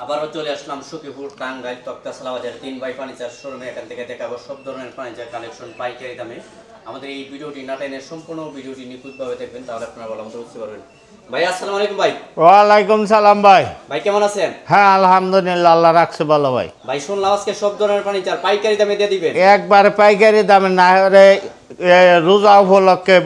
আবারও চলে আসলাম সখীপুর টাঙ্গাইল তক্তাশালা বাজার তিন বাই ফার্নিচার শোরুমে। এখান থেকে দেখাবো সব ধরনের ফার্নিচার কালেকশন পাইকারি দামে। আমাদের এই ভিডিওটি না টেনে সম্পূর্ণ ভিডিওটি নিখুঁতভাবে দেখবেন তাহলে আপনারা ভালো মতো বুঝতে পারবেন। ভাই আসসালামু আলাইকুম ভাই। ওয়ালাইকুম সালাম ভাই। ভাই কেমন আছেন? হ্যাঁ আলহামদুলিল্লাহ আল্লাহ রাখছে ভালো ভাই। ভাই শুনলাম আজকে সব ধরনের ফার্নিচার পাইকারি দামে দিয়ে দিবেন। একবারে পাইকারি দামে না হলে রোজা উপলক্ষে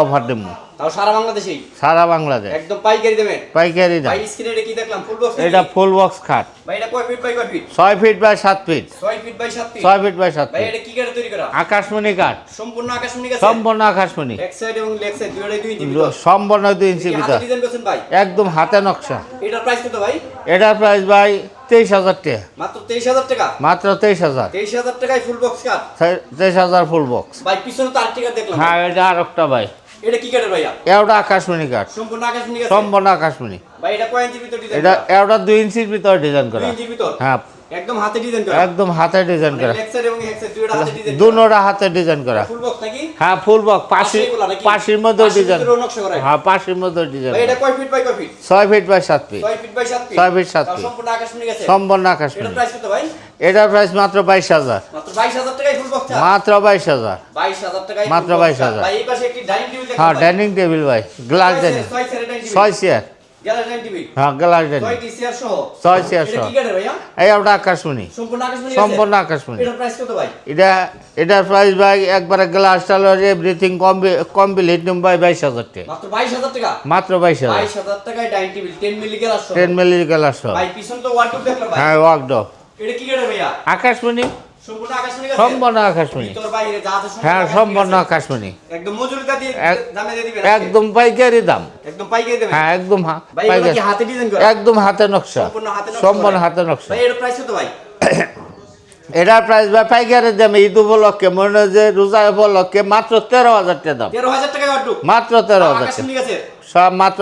অফার দেব তাও সারা বাংলাদেশেই? সারা বাংলাদেশ। একদম পাইকারি দামে পাইকারি দাম। ভাই স্ক্রিনে কি দেখলাম? ফুল বক্স এটা ফুল বক্স খাট। ভাই এটা কয় ফিট বাই কয় ফিট ছয় ফিট বাই সাত ফিট ছয় ফিট বাই সাত ফিট ছয় ফিট বাই সাত ভাই এটা কি কাঠে তৈরি করা? আকাশমণি কাঠ সম্পূর্ণ আকাশমণি গাছ? সম্পূর্ণ আকাশমণি। এক সাইড এবং লেগ সাইড দুটোই দুই ইঞ্চি ভিতর। সম্পূর্ণ ইঞ্চি ভিতর। ডিজাইন করছেন ভাই। একদম হাতে নকশা। এটার প্রাইস কত ভাই? এটার প্রাইস ভাই তেইশ হাজার টাকা। মাত্র তেইশ হাজার টাকা? মাত্র তেইশ হাজার। তেইশ হাজার টাকায় ফুল বক্স কাঠ তেইশ হাজার ফুল বক্স ভাই পিছনে তো আরেকটি কাঠ দেখলাম। হ্যাঁ এটা আর একটা ভাই। এটা কি কাঠের ভাইয়া? এটা আকাশমণি কাঠ। সম্পূর্ণ আকাশমণি কাঠ সম্পূর্ণ আকাশমণি। ভাই এটা কয় ইঞ্চি ভিতর ডিজাইন এটা এটা 2 ইঞ্চির ভিতর ডিজাইন করা। 2 ইঞ্চির ভিতর? হ্যাঁ। একদম হাতে ডিজাইন করা। একদম হাতে ডিজাইন করা। লেগ এবং হাতে ডিজাইন দুনোটা হাতে ডিজাইন করা। ফুল বক্স নাকি? হ্যাঁ ফুল বক পাশি? পাশির মধ্যে ডিজাইন নকশা করা? হ্যাঁ পাশির মধ্যে ডিজাইন এটা কয় ফিট বাই কয় ফিট ছয় ফিট বাই সাত ফিট ছয় ফিট বাই সাত ফিট ছয় ফিট সাত তাও ফিট। সম্পূর্ণ আকাশমণি গাছে। সম্পূর্ণ এটা প্রাইস কত ভাই? এটার প্রাইস মাত্র বাইশ হাজার। মাত্র বাইশ হাজার টাকায় ফুল বক্স মাত্র বাইশ হাজার। বাইশ টাকায় মাত্র 22,000 ভাই এই পাশে একটি ডাইনিং টেবিল হ্যাঁ ডাইনিং টেবিল ভাই। গ্লাস ডাইনিং ছয় চেয়ারের ডাইনিং টেবিল চেয়ার হ্যাঁ ছয় এই ওটা আকাশমণি। সম্পূর্ণ আকাশমণি এটা এটার প্রাইস ভাই একবারে গ্লাস টালার এভরিথিং কমপ্লিট নিম ভাই বাইশ হাজার টাকা। মাত্র বাইশ হাজার টেন মিলি গ্লাস হ্যাঁ ওয়াকড আকাশমণি। সম্পূর্ণ আকাশমণি হ্যাঁ সম্পূর্ণ আকাশমণি একদম মজুরিটা দিয়ে এক- দামে দিয়ে দিবেন একদম পাইকারি দাম। একদম পাইকারি দেবেন হ্যাঁ একদম পাইকারি। হাতে ডিজাইন করা? একদম হাতে নকশা। সম্পূর্ণ হাতে নকশা ভাই। এর প্রাইস কত ভাই? এটার প্রাইস ভাই পাইকারি দাম ঈদ উপলক্ষে মনে যে রোজা উপলক্ষে মাত্র তেরো হাজার টাকা দাম। তেরো হাজার টাকায় মাত্র তেরো হাজার টাকা। সব মাত্র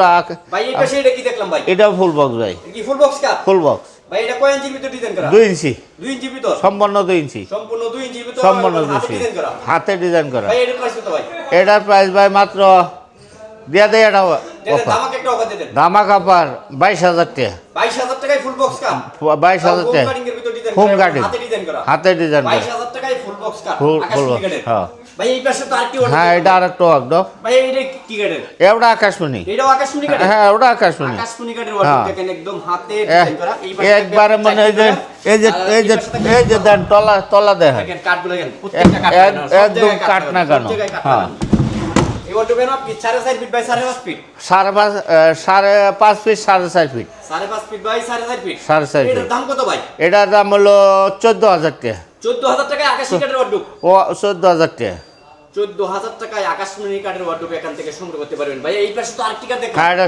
এটা ফুল বক্স ভাই? ফুল বক্স ফুল বক্স ভাই এটা কয় ইঞ্চির ভিতর ডিজাইন করা? দুই ইঞ্চি। দুই ইঞ্চি ভিতর? সম্পূর্ণ দুই ইঞ্চি। সম্পূর্ণ দুই ইঞ্চির ভিতর সম্পূর্ণ এবং দুই হাতে ইঞ্চি। ডিজাইন করা। হাতে ডিজাইন করা। ভাই এটার প্রাইস কত ভাই? এটার প্রাইস ভাই মাত্র দিয়া দেয় এটা দেন অফার বাইশ হাজার টাকা। বাইশ হাজার টাকায় ফুল বক্স কাপ বাইশ হাজার টাকা। হোম কাটিং হাতে ডিজাইন করা। হাতে ডিজাইন বাইশ হাজার টাকায় ফুল বক্স কাপ ফুল- ক্রিকেটের হ্যাঁ। ভাই এই পাশে তো আরেকটি হ্যাঁ এটা আর একটা ওয়াকড ভাই এটা কি কাঠের এটা আকাশমণি। এটাও আকাশমণি কাঠের হ্যাঁ ওটা আকাশমণি। আকাশমণি কাঠের ওয়ার্ডরোব হ্যাঁ। দেখেন একদম হাতে এ- করা। এই পাশে একবারে মানে এই যে এই যে এই যে এই যে দেন তলা তলা দেখেন দেখেন কাঠগুলো দেখেন প্রত্যেকটা কাঠ এক- একদম কাঠ হ্যাঁ। সাড়ে পাঁচ ফিট সাড়ে পাঁচ ফিট চার ফিট সাড়ে পাঁচ ফিট বাই সাড়ে চার ফিট সাড়ে চার ফিট দাম কত ভাই? এটার দাম হলো চোদ্দ হাজার টাকা চোদ্দ হাজার আকাশী কাঠের ও চোদ্দ হাজার টাকা চোদ্দ হাজার টাকায় আকাশমণি কাঠের ওয়ার্ডরোব এখান থেকে সংগ্রহ করতে পারবেন। ভাই এই পাশে তো আরেকটি কাঠ দেখেন। এটা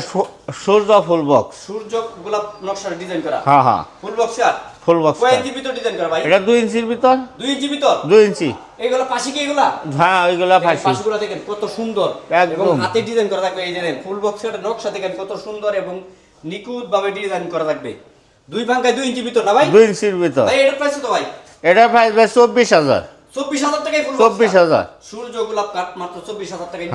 সূর্য ফুল বক্স সূর্য গোলাপ নকশার ডিজাইন করা। হ্যাঁ হ্যাঁ। ফুল বক্স ফুল বক্স কয় ইঞ্চি ভিতর ডিজাইন করা ভাই? এটা ইঞ্চির ভিতর? ইঞ্চি ভিতর? দুই ইঞ্চি। এইগুলো পাশে কি এগুলা হ্যাঁ ওইগুলা ফাঁসি পাশগুলো দেখেন কত সুন্দর। এবং হাতে ডিজাইন করা থাকবে এই যে ফুল বক্সের নকশা দেখেন কত সুন্দর এবং নিখুঁত ভাবে ডিজাইন করা থাকবে। দুই ভাঙ্গায় দুই ইঞ্চি ভিতর না ভাই? দুই ইঞ্চির ভিতর। ভাই প্রাইস তো ভাই? প্রাইস ভাই চব্বিশ হাজার। চব্বিশ হাজার টাকায় চব্বিশ হাজার। সূর্য গোলাপ কাঠ মাত্র চব্বিশ হাজার টাকায়।